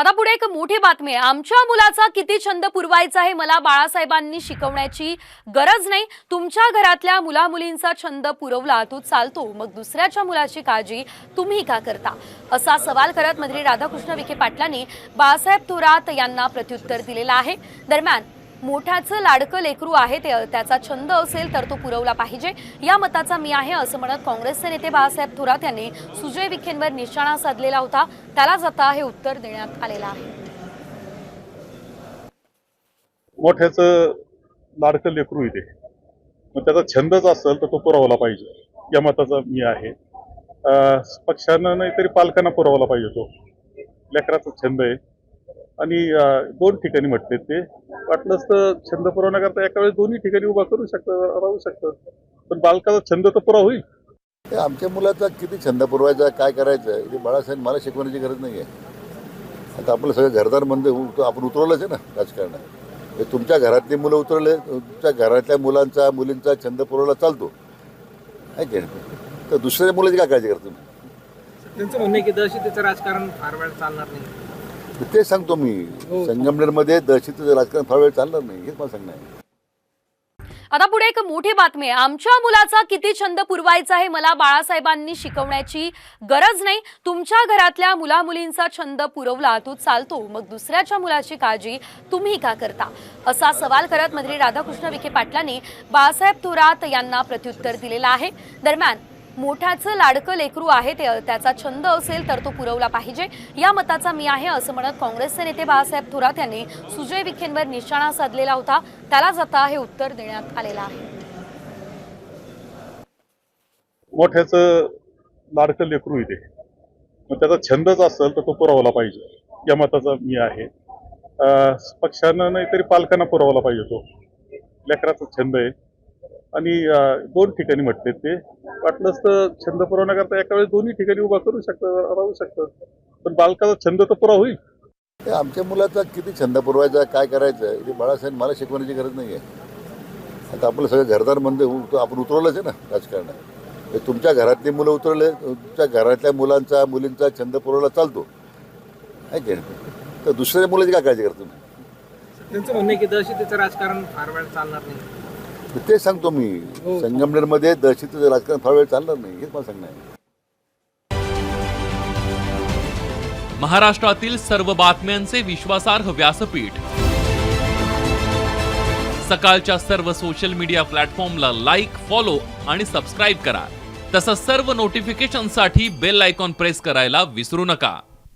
आता पुढे एक मोठी बातमी आहे. आमच्या मुलाचा किती छंद पुरवायचा हे मला बाळासाहेबांनी शिकवण्याची गरज नाही. तुमच्या घरातल्या मुला मुलींचा छंद पुरवला तो चालतो. मग दुसऱ्याच्या मुलाची काळजी तुम्ही का करता? असा सवाल करत मंत्री राधाकृष्ण विखे पाटलांनी बाळासाहेब थोरात यांना प्रत्युत्तर दिलेलं आहे. दरम्यान मोठ्याचं लाडकं लेकरू आहे ते त्याचा छंद असेल तर तो पुरवला पाहिजे. या मताचा मी आहे असं म्हणत काँग्रेसचे नेते बाळासाहेब थोरात यांनी सुजय विखेंवर निशाणा साधलेला होता. त्यालाच आता हे उत्तर देण्यात आलेलं आहे. मोठ्याचं लाडकं लेकरू इथे. मग त्याचा छंदच असेल तर तो पुरवला पाहिजे. या मताचा मी आहे. पक्षानं नाही तरी पालकांना पुरवला पाहिजे तो. लेकराचा छंद आहे. आणि दोन ठिकाणी म्हटले ते. वाटलंच तर छंद पुरवण्याकरता एका वेळेस दोन्ही ठिकाणी उभा करू शकतं राहू शकतं. पण बालकाचा छंद तर पुरा होईल. ते आमच्या मुलाचा किती छंद पुरवायचा काय करायचं आहे हे बाळासाहेब मला शिकवण्याची गरज नाही आहे आता आपलं सगळं घरदार म्हणजे आपण उतरवलंच आहे ना राजकारणात हे तुमच्या घरातली मुलं उतरवले तुमच्या घरातल्या मुलांचा मुलींचा छंद पुरवला चालतो. आहे? तर दुसऱ्या मुलाची काय काळजी करतो तुम्ही? त्यांचं म्हणणं की दहशतीचं राजकारण फार वेळ चालणार नाही. ते सांगतो मी. संगमनेरमध्ये दहशतीचं राजकारण फार वेळ चालणार नाही हेच मला सांगणं आहे. आता पुढे एक मोठी बातमी आहे. आमच्या मुलाचा किती छंद पुरवायचा हे मला बाळासाहेबांनी शिकवण्याची गरज नाही. तुमच्या घरातल्या मुला मुलींचा छंद पुरवला तो चालतो. मग दुसऱ्याच्या मुलाची काळजी तुम्ही का करता? असा सवाल करत मंत्री राधाकृष्ण विखे पाटलांनी बाळासाहेब थोरात यांना प्रत्युत्तर दिलेलं आहे. दरम्यान मोठ्याचं लाडकं लेकरू आहे ते त्याचा छंद असेल तर तो पुरवला पाहिजे. या मताचा मी आहे असं म्हणत काँग्रेसचे नेते बाळासाहेब थोरात यांनी सुजय विखेंवर निशाणा साधलेला होता. त्यालाच आता हे उत्तर देण्यात आलेलं आहे. मोठ्याचं लाडकं लेकरू इथे. मग त्याचा छंदच असेल तर तो पुरवला पाहिजे. या मताचा मी आहे. पक्षानं नाही तरी पालकांना पुरवला पाहिजे तो. लेकराचा छंद आहे. आणि दोन ठिकाणी म्हटले ते. वाटलंच तर छंद पुरवण्याकरता एका वेळेस दोन्ही ठिकाणी उभा करू शकतं राहू शकतं. पण बालकाचा छंद तर पुरा होईल. ते आमच्या मुलाचा किती छंद पुरवायचा काय करायचं आहे हे बाळासाहेब मला शिकवण्याची गरज नाही आहे आता आपलं सगळं घरदार म्हणजे आपण उतरवलंच आहे ना राजकारणात. हे तुमच्या घरातली मुलं उतरवले तुमच्या घरातल्या मुलांचा मुलींचा छंद पुरवला चालतो. आहे की नाही? तर दुसऱ्या मुलाची काय काळजी करतो तुम्ही? त्यांचं म्हणणं की दहशतीचं राजकारण फार वेळ चालणार नाही. ते सांगतो मी. संगमनेरमध्ये दहशतीचं राजकारण फार वेळ चालणार नाही हेच मला सांगणं आहे. महाराष्ट्रातील सर्व बातम्यांचे विश्वासार्ह व्यासपीठ. सकाळच्या सर्व सोशल मीडिया प्लॅटफॉर्मला लाईक फॉलो आणि सबस्क्राईब करा. तसंच सर्व नोटिफिकेशनसाठी बेल आयकॉन प्रेस करायला विसरू नका.